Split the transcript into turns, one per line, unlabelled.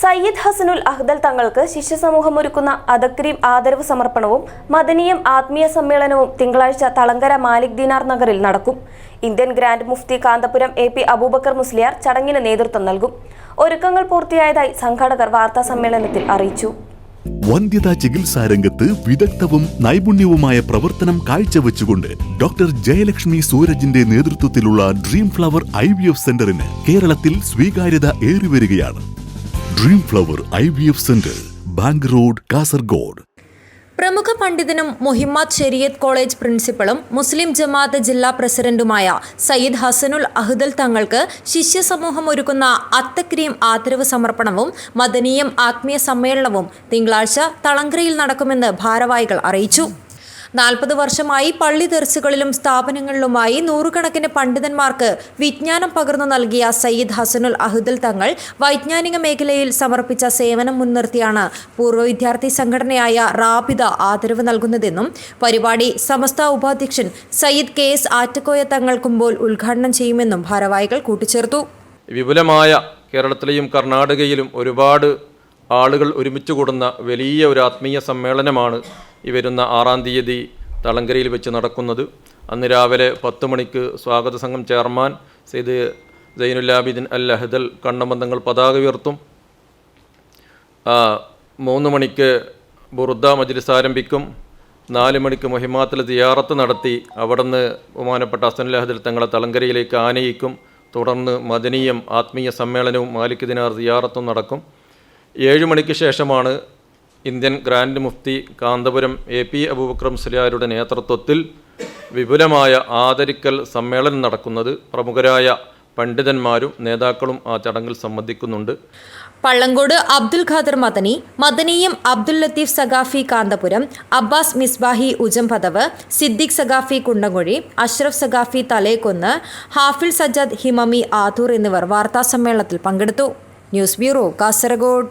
സയ്യിദ് ഹസനുൽ അഹ്ദൽ തങ്ങൾക്ക് ശിഷ്യസമൂഹം ഒരുക്കുന്ന അദക്രീം ആദരവ് സമർപ്പണവും മദനീയം ആത്മീയ സമ്മേളനവും തിങ്കളാഴ്ച തളങ്കര മാലിക് ദീനാർ നഗറിൽ നടക്കും. ഇന്ത്യൻ ഗ്രാൻഡ് മുഫ്തി കാന്തപുരം എ പി അബൂബക്കർ മുസ്ലിയാർ ചടങ്ങിന് നേതൃത്വം നൽകും. ഒരുക്കങ്ങൾ പൂർത്തിയായതായി സംഘാടകർ വാർത്താ സമ്മേളനത്തിൽ അറിയിച്ചു.
വന്ധ്യതാ ചികിത്സാ രംഗത്ത് വിദഗ്ധവും നൈപുണ്യവുമായ പ്രവർത്തനം കാഴ്ചവെച്ചുകൊണ്ട് ഡോക്ടർ ജയലക്ഷ്മി സൂരജിന്റെ നേതൃത്വത്തിലുള്ള dream flower I V F സെന്ററിന് കേരളത്തിൽ സ്വീകാര്യത ഏറിവരികയാണ്. Dream flower I V F centre bank road Kasaragod
പ്രമുഖ പണ്ഡിതനും മുഹിമ്മദ് ഷെരിയത്ത് കോളേജ് പ്രിൻസിപ്പളും മുസ്ലിം ജമാഅത്ത് ജില്ലാ പ്രസിഡന്റുമായ സയ്യിദ് ഹസനുൽ അഹ്ദൽ തങ്ങൾക്ക് ശിഷ്യസമൂഹം ഒരുക്കുന്ന അത്തക്രീം ആദരവ് സമർപ്പണവും മദനീയം ആത്മീയ സമ്മേളനവും തിങ്കളാഴ്ച തളങ്കരയിൽ നടക്കുമെന്ന് ഭാരവാഹികൾ അറിയിച്ചു. നാൽപ്പത് വർഷമായി പള്ളി ദർസുകളിലും സ്ഥാപനങ്ങളിലുമായി നൂറുകണക്കിന് പണ്ഡിതന്മാർക്ക് വിജ്ഞാനം പകർന്നു നൽകിയ സയ്യിദ് ഹസനുൽ അഹുദൽ തങ്ങൾ വൈജ്ഞാനിക മേഖലയിൽ സമർപ്പിച്ച സേവനം മുൻനിർത്തിയാണ് പൂർവ വിദ്യാർത്ഥി സംഘടനയായ റാബിദ ആദരവ് നൽകുന്നതെന്നും പരിപാടി സമസ്ത ഉപാധ്യക്ഷൻ സയ്യിദ് കെ എസ് ആറ്റക്കോയ തങ്ങൾ കുമ്പോൾ ഉദ്ഘാടനം ചെയ്യുമെന്നും ഭാരവാഹികൾ കൂട്ടിച്ചേർത്തു.
വിപുലമായ കേരളത്തിലെയും കർണാടകയിലും ഒരുപാട് ആളുകൾ ഒരുമിച്ച് കൂടുന്ന വലിയ ഒരു ആത്മീയ സമ്മേളനമാണ് ഈ വരുന്ന ആറാം തീയതി തളങ്കരയിൽ വെച്ച് നടക്കുന്നത്. അന്ന് രാവിലെ പത്ത് മണിക്ക് സ്വാഗത സംഘം ചെയർമാൻ സെയ്ദ് സൈനുല്ലാബിദിൻ അൽ അഹദൽ കണ്ണബന്ധങ്ങൾ പതാക ഉയർത്തും. മൂന്ന് മണിക്ക് ബുറുദ മജ്ലിസ് ആരംഭിക്കും. നാല് മണിക്ക് മുഹിമാത്തിൽ തിയാറത്ത് നടത്തി അവിടുന്ന് ബഹുമാനപ്പെട്ട അസനുൽ അഹദൽ തങ്ങളെ തളങ്കരയിലേക്ക് ആനയിക്കും. തുടർന്ന് മദനീയം ആത്മീയ സമ്മേളനവും മാലിക് ദിനാർ സിയാറത്തും നടക്കും. ഏഴ് മണിക്ക് ശേഷമാണ് ഇന്ത്യൻ ഗ്രാൻഡ് മുഫ്തി കാന്തപുരം എ പി അബൂബക്കർ മുസ്ലിയാരുടെ നേതൃത്വത്തിൽ വിപുലമായ ആദരിക്കൽ സമ്മേളനം നടക്കുന്നത്. പ്രമുഖരായ പണ്ഡിതന്മാരും നേതാക്കളും ആ ചടങ്ങിൽ സംബന്ധിക്കുന്നുണ്ട്.
പള്ളങ്കോട് അബ്ദുൽ ഖാദർ മദനി മദനിയും അബ്ദുൽ ലത്തീഫ് സഖാഫി കാന്തപുരം അബ്ബാസ് മിസ്ബാഹി ഉജംപദവ് സിദ്ദിഖ് സഖാഫി കുണ്ടങ്കുഴി അഷ്റഫ് സഖാഫി തലേക്കൊന്ന് ഹാഫിൽ സജ്ജാദ് ഹിമമി ആഥൂർ എന്നിവർ വാർത്താസമ്മേളനത്തിൽ പങ്കെടുത്തു. News bureau Kasaragod.